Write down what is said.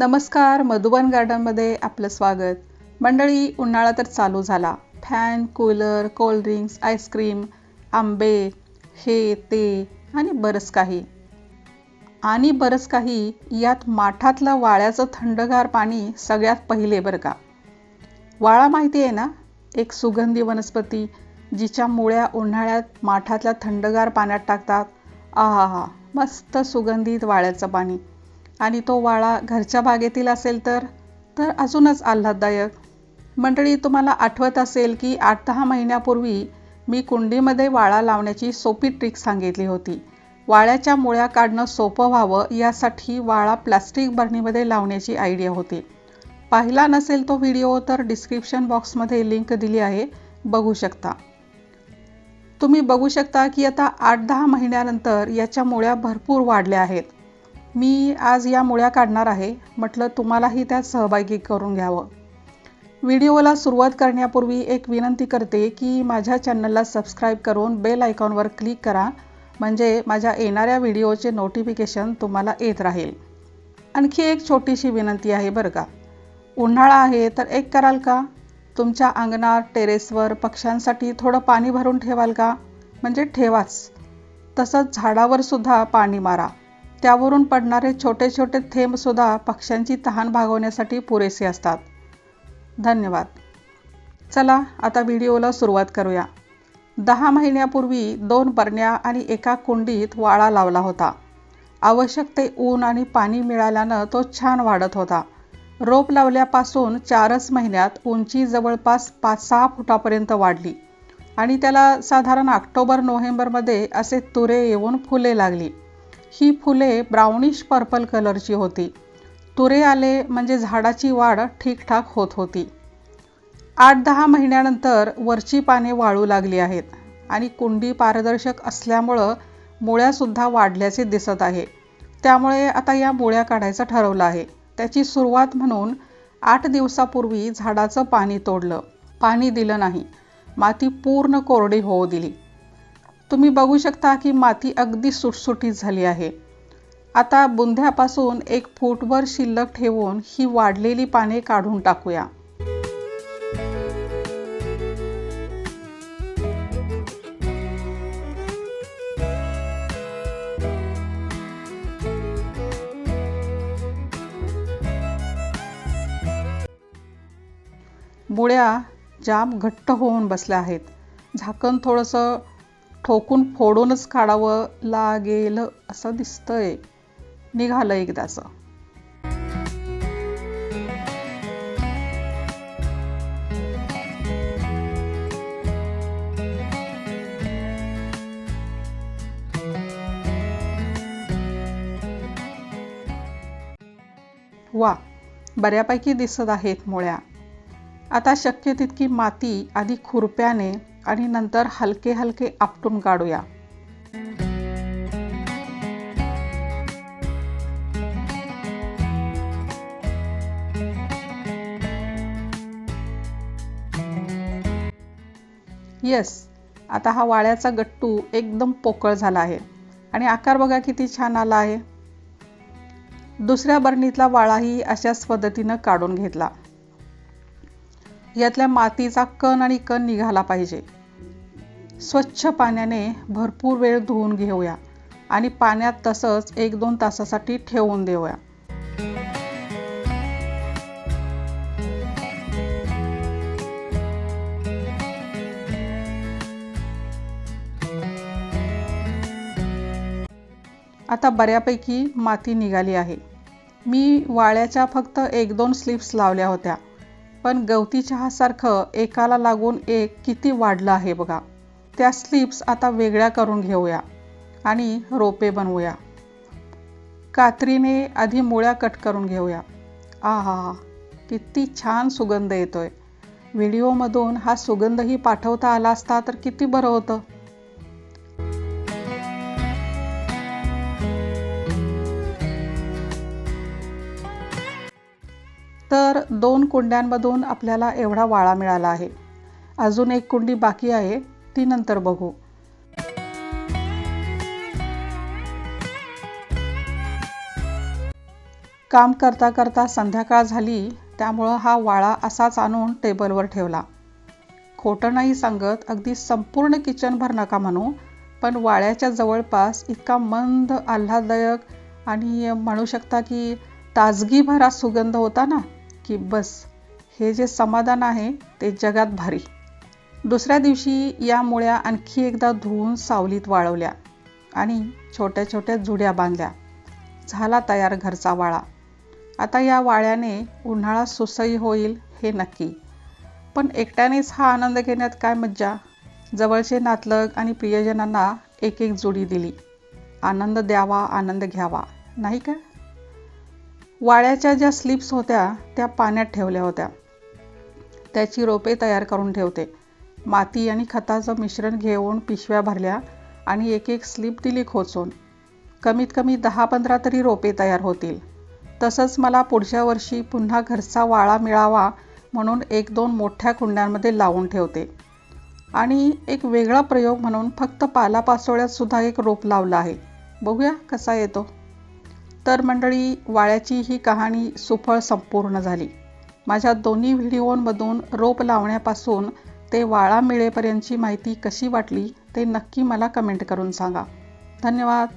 नमस्कार मधुबन गार्डनमध्ये आपलं स्वागत. मंडळी उन्हाळा तर चालू झाला. फॅन कूलर कोल्ड्रिंक्स आईस्क्रीम आंबे हे ते आणि बरंच काही. आणि बरंच काही यात माठातलं वाळ्याचं थंडगार पाणी सगळ्यात पहिले बरं का. वाळा माहिती आहे ना? एक सुगंधी वनस्पती जिच्या मुळ्या उन्हाळ्यात माठातल्या थंडगार पाण्यात टाकतात. आहा हा मस्त सुगंधित वाळ्याचं पाणी. आणि तो वाळा घरच्या बागेतील असेल तर? तर अजूनच आल्हाददायक. मंडळी तुम्हाला आठवत असेल की आठ दहा महिन्यापूर्वी मी कुंडीमध्ये वाळा लावण्याची सोपी ट्रिक सांगितली होती. वाळ्याच्या मुळ्या काढणं सोपं व्हावं यासाठी वाळा प्लास्टिक बरणीमध्ये लावण्याची आयडिया होती. पाहिला नसेल तो व्हिडिओ तर डिस्क्रिप्शन बॉक्समध्ये लिंक दिली आहे. बघू शकता. तुम्ही बघू शकता की आता आठ दहा महिन्यानंतर याच्या मुळ्या भरपूर वाढल्या आहेत. मी आज या मुळ्या काढणार आहे. म्हटलं तुम्हालाही त्यात सहभागी करून घ्यावं. व्हिडिओला सुरुवात करण्यापूर्वी एक विनंती करते की माझ्या चॅनलला सबस्क्राईब करून बेल आयकॉनवर क्लिक करा. म्हणजे माझ्या येणाऱ्या व्हिडिओचे नोटिफिकेशन तुम्हाला येत राहील. आणखी एक छोटीशी विनंती आहे बरं का. उन्हाळा आहे तर एक कराल का? तुमच्या अंगणात टेरेसवर पक्ष्यांसाठी थोडं पाणी भरून ठेवाल का? म्हणजे ठेवाच. तसंच झाडावर सुद्धा पाणी मारा. त्यावरून पडणारे छोटे छोटे थेंबसुद्धा पक्ष्यांची तहान भागवण्यासाठी पुरेसे असतात. धन्यवाद. चला आता व्हिडिओला सुरुवात करूया. दहा महिन्यापूर्वी दोन बरण्या आणि एका कुंडीत वाळा लावला होता. आवश्यक ते ऊन आणि पाणी मिळाल्यानं तो छान वाढत होता. रोप लावल्यापासून चारच महिन्यात उंची जवळपास पाच सहा फुटापर्यंत वाढली आणि त्याला साधारण ऑक्टोबर नोव्हेंबरमध्ये असे तुरे येऊन फुले लागली. ही फुले ब्राउनिश पर्पल कलरची होती. तुरे आले म्हणजे झाडाची वाढ ठीकठाक होत होती. आठ दहा महिन्यानंतर वरची पाने वाळू लागली आहेत आणि कुंडी पारदर्शक असल्यामुळं मुळ्यासुद्धा वाढल्याचे दिसत आहे. त्यामुळे आता या मुळ्या काढायचं ठरवलं आहे. त्याची सुरुवात म्हणून आठ दिवसापूर्वी झाडाचं पाणी तोडलं. पाणी दिलं नाही. माती पूर्ण कोरडी होऊ दिली. तुम्ही बघू शकता की माती अगदी सुटसुटीत झाली आहे. आता बुंध्यापासून एक फूटवर शिल्लक ठेवून ही वाढलेली पाने काढून टाकूया. मुळ्या जाम घट्ट होऊन बसल्या आहेत. झाकण थोडंसं ठोकून फोडूनच काढावं लागेल असं दिसतंय. निघालं एकदाचं. वा बऱ्यापैकी दिसत आहेत मुळ्या. आता शक्य तितकी माती आधी खुरप्याने आणि नंतर हलके हलके आपटून काढूया. येस आता हा वाळ्याचा गट्टू एकदम पोकळ झाला आहे. आणि आकार बघा किती छान आला आहे. दुसऱ्या बरणीतला वाळाही अशाच पद्धतीनं काढून घेतला. यातल्या मातीचा कण आणि कण निघाला पाहिजे. स्वच्छ पाण्याने भरपूर वेळ धुवून घेऊया आणि पाण्यात तसंच एक दोन तासासाठी ठेवून देऊया. आता बऱ्यापैकी माती निघाली आहे. मी वाळ्याच्या फक्त एक दोन स्लिप्स लावल्या होत्या. पण गवती चहासारखं एकाला लागून एक किती वाढलं आहे बघा. त्या स्लिप्स आता वेगळ्या करून घेऊया आणि रोपे बनवूया. कात्रीने आधी मुळ्या कट करून घेऊया. आ हा हा किती छान सुगंध येतोय. व्हिडिओमधून हा सुगंधही पाठवता आला असता तर किती बरं होतं. तर दोन कुंड्यांमधून आपल्याला एवढा वाळा मिळाला आहे. अजून एक कुंडी बाकी आहे ती नंतर बघू. काम करता करता संध्याकाळ झाली त्यामुळं हा वाळा असाच आणून टेबलवर ठेवला. खोटं नाही सांगत अगदी संपूर्ण किचनभर नका म्हणू पण वाळ्याच्या जवळपास इतका मंद आल्हाददायक आणि म्हणू शकता की ताजगीभरा सुगंध होता ना की बस हे जे समाधान आहे ते जगात भारी. दुसऱ्या दिवशी या मुळ्या आणखी एकदा धुवून सावलीत वाळवल्या आणि छोट्या छोट्या जुड्या बांधल्या. झाला तयार घरचा वाळा. आता या वाळ्याने उन्हाळा सुसई होईल हे नक्की. पण एकट्यानेच हा आनंद घेण्यात काय मज्जा? जवळचे नातलग आणि प्रियजनांना एक एक जोडी दिली. आनंद द्यावा आनंद घ्यावा नाही का? वाळ्याच्या ज्या स्लिप्स होत्या त्या पाण्यात ठेवल्या होत्या. त्याची रोपे तयार करून ठेवते. माती आणि खताचं मिश्रण घेऊन पिशव्या भरल्या आणि एक एक स्लिप दिली खोचून. कमीत कमी दहा पंधरा तरी रोपे तयार होतील. तसंच मला पुढच्या वर्षी पुन्हा घरचा वाळा मिळावा म्हणून एक दोन मोठ्या कुंड्यांमध्ये लावून ठेवते. आणि एक वेगळा प्रयोग म्हणून फक्त पालापाचोळ्यात सुद्धा एक रोप लावलं आहे. बघूया कसा येतो. तर मंडळी वाळ्याची ही कहाणी सुफळ संपूर्ण झाली. माझ्या दोन्ही व्हिडिओमधून रोप लावण्यापासून ते वाळा मिळेपर्यंतची माहिती कशी वाटली ते नक्की मला कमेंट करून सांगा. धन्यवाद.